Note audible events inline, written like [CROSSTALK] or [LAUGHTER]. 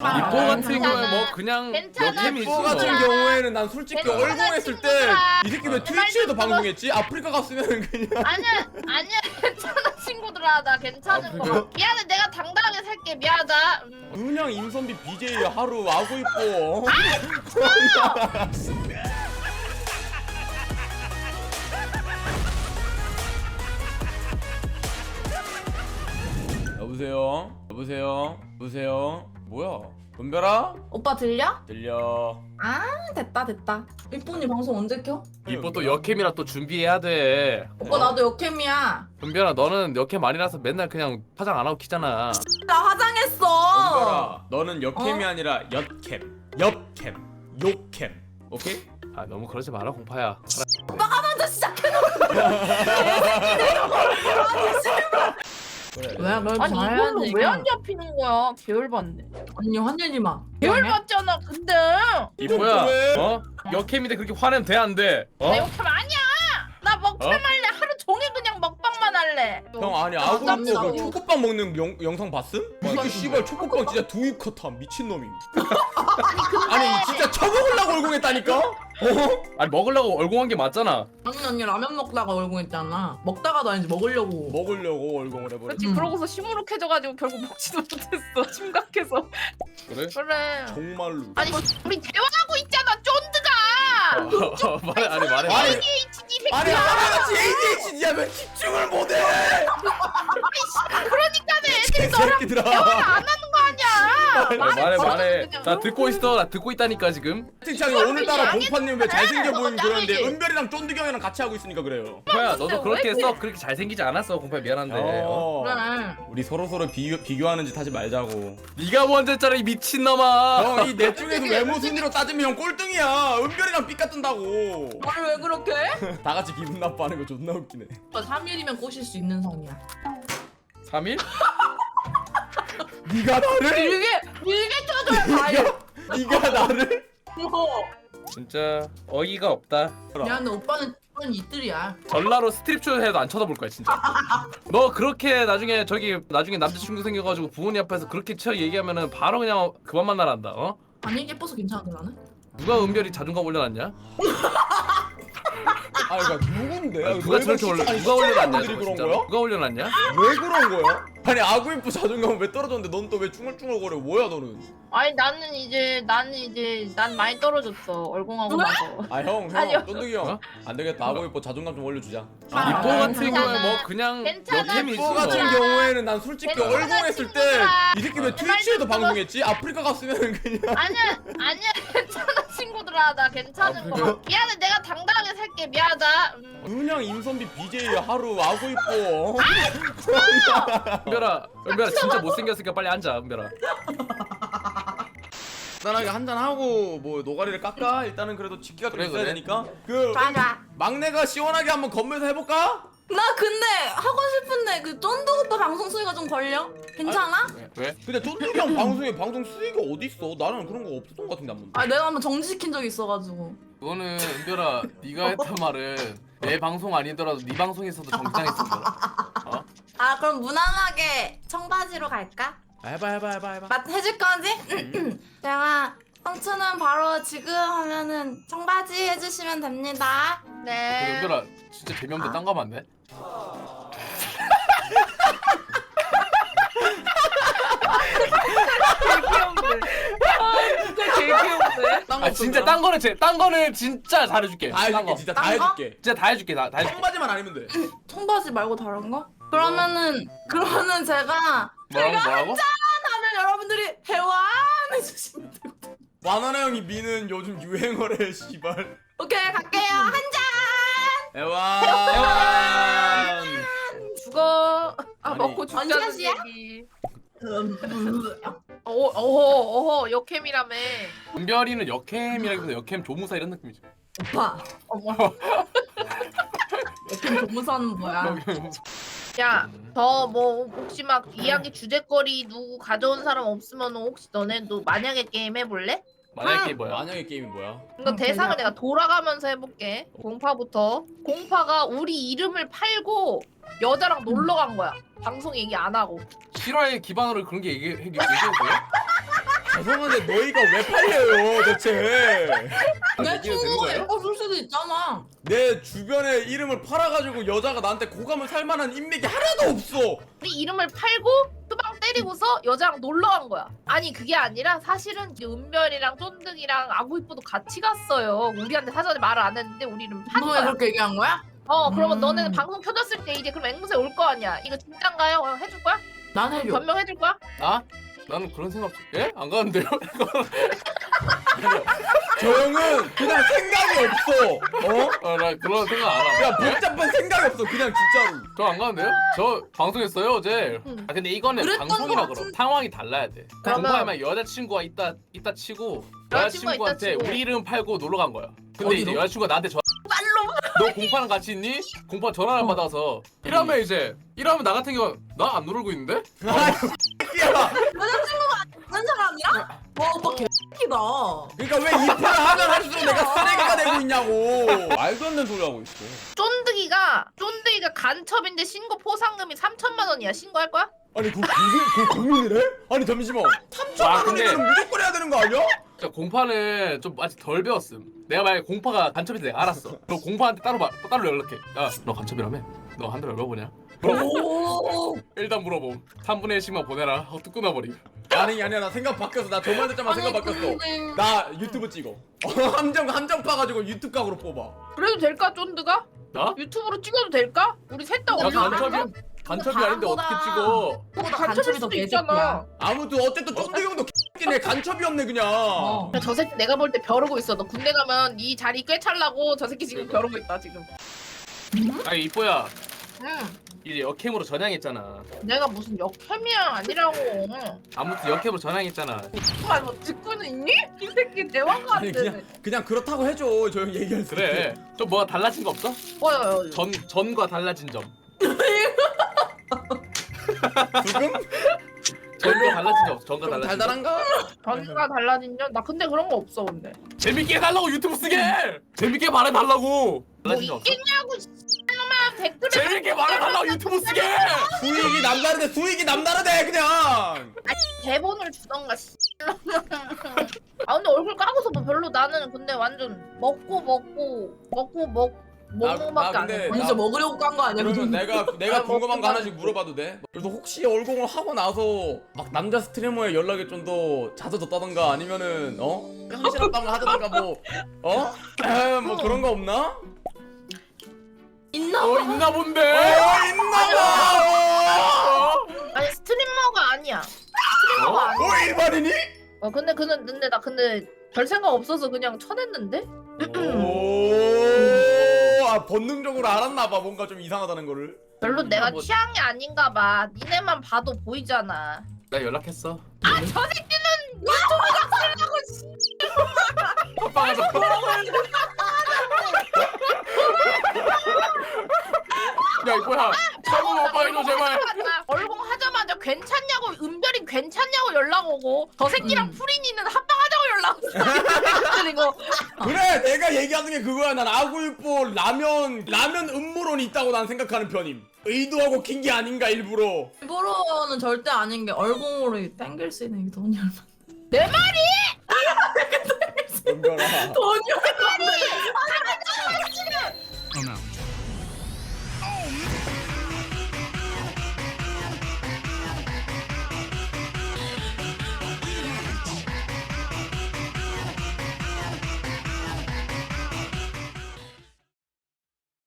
이뽀 같은 경우에 뭐 그냥 괜찮아. 여캠이지 뽀 뭐. 같은 경우에는 난 솔직히 괜찮아, 얼공했을 때 친구들아. 이 새끼 왜 어, 트위치에도 방송했지? 아프리카 갔으면 그냥 아니야 아니야 [LAUGHS] 괜찮아 친구들아 나 괜찮은 아, 거 그래요? 미안해 내가 당당하게 살게 미안하다 음. 그냥 임선비 BJ 하루 아고 있고 여보세요? 여보세요? 여보세요? 뭐야? 은별아? 오빠 들려? 들려 아 됐다 됐다 윗분이 방송 언제 켜? 이뽀 또 여캠이라 또 준비해야 돼. 오빠 나도 역캠이야 은별아 너는 여캠 아니라서 맨날 그냥 화장 안 하고 키잖아. 나 화장했어 은별아 너는 역캠이 어? 아니라 엿캠 엽캠 욕캠 오케이? 아 너무 그러지 마라 공파야. 먼저 시작해놓고 [LAUGHS] 그래 왜 아니 이걸로 왜안 잡히는 거야 계열받네 언니 화내지 마 계열받잖아 근데 이뽀야 왜? 어? 여캠인데 그렇게 화내면 돼 안 돼? 어? 나 욕하면 아니야 나 어? 할래 형 아니. 있고 그 초코빵 먹는 영, 영상 봤음? 이게 씨발 초코빵 진짜 두입컷함 미친놈이 아니 진짜 처먹으려고 얼공했다니까? 어? 아니 먹으려고 얼공한 게 맞잖아. 언니 언니 라면 먹다가 얼굴했잖아 먹다가도 아니지 먹으려고 먹으려고 얼공을 해버렸지 그렇지 음. 그러고서 시무룩해져가지고 결국 먹지도 못했어 [LAUGHS] 심각해서 그래? 그래 정말로 아니 우리 대화하고 있잖아 쫀드가 어, 말해 아니 말해. 말해. 아니 하나같이 ADHD야 왜 집중을 못해 그러니까는 애들이 너랑 새끼들아 안 하는 말해 걸어도 말해. 그냥. 나 듣고 있어. 나 듣고 있다니까 지금. 채팅창에 오늘따라 공파님 왜 잘생겨 보이는 그러는데. 은별이랑 쫀득이 형이랑 같이 하고 있으니까 그래요 공파야 근데 너도 그렇게 왜 했어. 그렇게 잘생기지 않았어 공파 미안한데. 어? 어. 우리 서로 서로 비교, 비교하는 짓 하지 말자고 네가 먼저 했잖아 이 미친놈아. 형 이넷 중에서 외모 순위로 따지면 형 꼴등이야 은별이랑 삐까 뜬다고 아니 왜 그렇게 해? [LAUGHS] 다 같이 기분 나빠하는 거 존나 웃기네 오빠 3일이면 꼬실 수 있는 성이야 3일? [LAUGHS] 네가 나를 일개 일개 쳐줘야 봐요 네가 나를 어. 진짜 어이가 없다. 미안해 오빠는 오빠는 이틀이야 전라로 스트립쇼 해도 안 쳐다볼 거야 진짜. [LAUGHS] 너 그렇게 나중에 저기 나중에 남자친구 생겨가지고 부모님 앞에서 그렇게 쳐 얘기하면은 바로 그냥 그만 만나란다. 어? 아니 예뻐서 괜찮은데 나는? 누가 은별이 자존감 올려놨냐? [LAUGHS] 아 그러니까 누군데? 아니, 누가 저렇게 올려? 누가 올려놨냐? 저거 그런 진짜? 거야? 누가 올려놨냐? 왜 그런 거야? 아니 아구이프 자존감은 왜 떨어졌는데 넌 또왜 쭝얼쭝얼거려 뭐야 너는 아니 나는 이제 나는 이제 난 많이 떨어졌어 얼공하고 나서 아형 아니요. 형 쫀득이 형 어? 안되겠다 아구이프 자존감 좀 올려주자 아, 이뽀 같은 괜찮아. 경우에 뭐 그냥 괜찮아. 여캠이지 뽀 뭐. 같은 경우에는 난 솔직히 괜찮아, 얼공했을 때 친구들아. 이 새끼 왜 어, 트위치에도 방송했지? 아프리카 갔으면 그냥 아니야 아니야 괜찮아 친구들아 나 괜찮은 아, 거 그래요? 미안해 내가 당당하게 살게 미안하다 음. 그냥 임선비 BJ 하루 아고 있고 은별아, 은별아 진짜 못생겼으니까 빨리 앉아, 은별아. 간단하게 한잔 하고 뭐 노가리를 깎아 일단은 그래도 좀 그래, 있어야 그래. 되니까 그 좋아 좋아 막내가 시원하게 한번 건배사 해볼까? 나 근데 하고 싶은데 그 방송 수위가 좀 걸려? 괜찮아? 왜? 근데 쫀득이 형 방송에 방송 수익이 어딨어? 나는 그런 거 없었던 것 같은데 한 번도 아 내가 한번 정지시킨 적 있어가지고 그거는 은별아, 네가 했던 말은 내 방송 아니더라도 네 방송에서도 정당했을 거야. 어? 아 그럼 무난하게 청바지로 갈까? 아, 해봐 해봐 해봐 해봐 맞 해줄 거지? [CLEARS THROAT] 제가 상추는 바로 지금 하면은 청바지 해주시면 됩니다 근데 네 은별아, 진짜 재미없는데 딴거 하면 안 돼? 진짜 개귀여운데 아 진짜 딴 거는 제, 딴 거는 진짜 잘해줄게. 다 딴 해줄게 거. 진짜 다 딴 거? 해줄게 진짜 다 해줄게, 다, 다 해줄게. 청바지만 아니면 돼 청바지 말고 다른 거? 그러면은 그러면은 제가 뭐라고 뭐라고? 하면 여러분들이 해완해 주시면 돼요 바나나 형이 미는 요즘 유행어래 씨발 오케이 갈게요 한 잔 애완 애완 죽어 아 아니, 먹고 죽자는 언제시야? 얘기 어, 어허 어허 역캠이라며 은별이는 역캠이라기보다 역캠 조무사 이런 느낌이지. 오빠 [LAUGHS] 어머 역행 조무사는 뭐야 야저 뭐 혹시 막 이야기 주제거리 누구 가져온 사람 없으면 혹시 너네 도 만약에 게임 해볼래? 만약에 뭐야? 만약에 게임이 뭐야? 이거 음, 대상을. 내가 돌아가면서 해볼게. 공파부터. 공파가 우리 이름을 팔고 여자랑 놀러 간 거야. 방송 얘기 안 하고. 실화의 기반으로 그런 게 얘기, 얘기, 얘기해도 돼? 죄송한데 너희가 왜 팔려요 대체 내 얘기해도 되는 친구가? 예뻐 줄 수도 있잖아. 내 주변에 이름을 팔아가지고 여자가 나한테 고감을 살 만한 인맥이 하나도 없어 우리 이름을 팔고 때리고서 여자랑 놀러 간 거야. 아니 그게 아니라 사실은 이 은별이랑 쫀득이랑 아구이뽀도 같이 갔어요. 우리한테 사전에 말을 안 했는데 우리 이름 판너왜 거야. 그렇게 얘기한 거야? 어 그러면 음. 너는 방송 켜졌을 때 이제 그럼 앵무새 올 거 아니야. 이거 진짠가요? 어, 해줄 거야? 난 해줘. 변명해줄 거야? 나? 나는 그런 생각 없- 예? 안 가는데요? [LAUGHS] 저 형은 그냥 생각이 없어 어? 아, 나 그런 생각 안 하고 복잡한 생각이 없어 그냥 진짜로 저안 가는데요? 저 방송했어요 어제 응. 아 근데 이거는 그랬던 방송이라 것 그럼 같은- 상황이 달라야 돼 그러면- 공부하면 여자친구가 있다 있다 치고 여자친구가 여자친구한테 있다 치고. 우리 이름 팔고 놀러 간 거야 근데 이제 어디로? 여자친구가 나한테 전너 공파랑 같이 있니? 공파 전화를 받아서 이러면 이제 이러면 나 같은 경우 나 안 놀고 있는데? 아 오빠 [LAUGHS] 개X다. 그러니까 왜이 판을 하면 할수록 내가 쓰레기가 되고 있냐고 말도 안 되는 소리 하고 있어 쫀득이가 쫀득이가 간첩인데 신고 포상금이 3천만 원이야. 신고할 거야? 아니 그 고민, 그 고민을 해? 아니 잠시만 3천만 아, 근데- 원이면 무조건 해야 되는 거 아니야? 진짜 공파는 좀 아직 덜 배웠음 내가 만약에 공파가 간첩인지 내가 알았어 너 공파한테 따로 말- 따로 연락해 야 너 간첩이라며? 너 한 달 얼마 버냐? 오. 일단 물어봄 3분의 1씩만 보내라 어, 뚝 끊어버림 아니 아니야 나 생각 바뀌었어 나 저말 듣자마자 생각 바뀌었어 근데- 나 유튜브 찍어 [LAUGHS] 함정 함정 파가지고 유튜브 각으로 뽑아 그래도 될까 쫀득아? 나? 유튜브로 찍어도 될까? 우리 셋 다 나 올려. 간첩이 간첩이 아닌데 어떻게. 찍어 보다 간첩일 수도. 있잖아. 아무튼 어쨌든 쫀득이 형도 X네 간첩이 없네 그냥 어. 야, 저 새끼 내가 볼 때 벼르고 있어. 너 군대 가면 이 자리 꿰찰라고 저 새끼 지금 벼르고 있다 지금. 아니 이뻐야 응. 이제 역캠으로 전향했잖아 내가 무슨 역캠이야 아니라고. 아무튼 역캠으로 전향했잖아 정말 뭐 듣고는 있니? 이 새끼 대화가 안 아니 되네. 그냥 그냥 그렇다고 해줘 저형 얘기할 수 그래 좀 뭐가 달라진 거 없어? 어여 전 전과 달라진 점 [LAUGHS] 지금? 전과 달라진 점 없어 전과 좀 달라진 점 달달한가? 전가 달라진 점? 나 근데 그런 거 없어 근데. 재밌게 해달라고 유튜브 쓰게 재밌게 말해달라고 뭐 달라진 점 없어? 있겠냐고 댓글에 재밌게 말해달라고 유튜브 쓰게 수익이 남다르대 수익이 남다르대 그냥 대본을 주던가. 아 근데 얼굴 까고서 뭐 별로 나는 근데 완전 먹고 먹고 먹고 먹 나- 먹고밖에 나 안 근데 해. 아니 진짜 먹으려고 깐 거 아니야? 그러면 내가 내가 아, 궁금한 거 하나씩 물어봐도 돼? 그래서 혹시 얼공을 하고 나서 막 남자 스트리머의 연락이 좀더 자주 뒀다던가 아니면은 어? 현실 합방을 하다던가 뭐 어? 에이, [LAUGHS] 뭐 그런 거 없나? 있나? 어 있나 본데 어 있나봐 어? 아니 스트리머가 아니야. 어? 어 일반인이? 어 근데 그는 근데 나 근데 별 생각 없어서 그냥 쳐냈는데. 오아 본능적으로 알았나봐 뭔가 좀 이상하다는 거를 별로 내가 뭐- 취향이 아닌가 봐. 니네만 봐도 보이잖아. 나 연락했어 아저 새끼는 유튜브 씨. 합방하자 야 한번 오빠 해줘 제발. 얼공 하자마자 괜찮냐고 은별이 괜찮냐고 연락 오고 저 새끼랑 음. 프린이는 합방하자고 연락 오고. [LAUGHS] 그리고 그래 내가 얘기하는 게 그거야. 난 아구이뽀 라면 라면 음모론이 있다고 난 생각하는 편임. 의도하고 킨 게 아닌가 일부러. 일부러는 절대 아닌 게 얼공으로 땡길 수 있는 게 돈이 얼마? 내 말이? [LAUGHS] 은별아 돈이 얼마인데?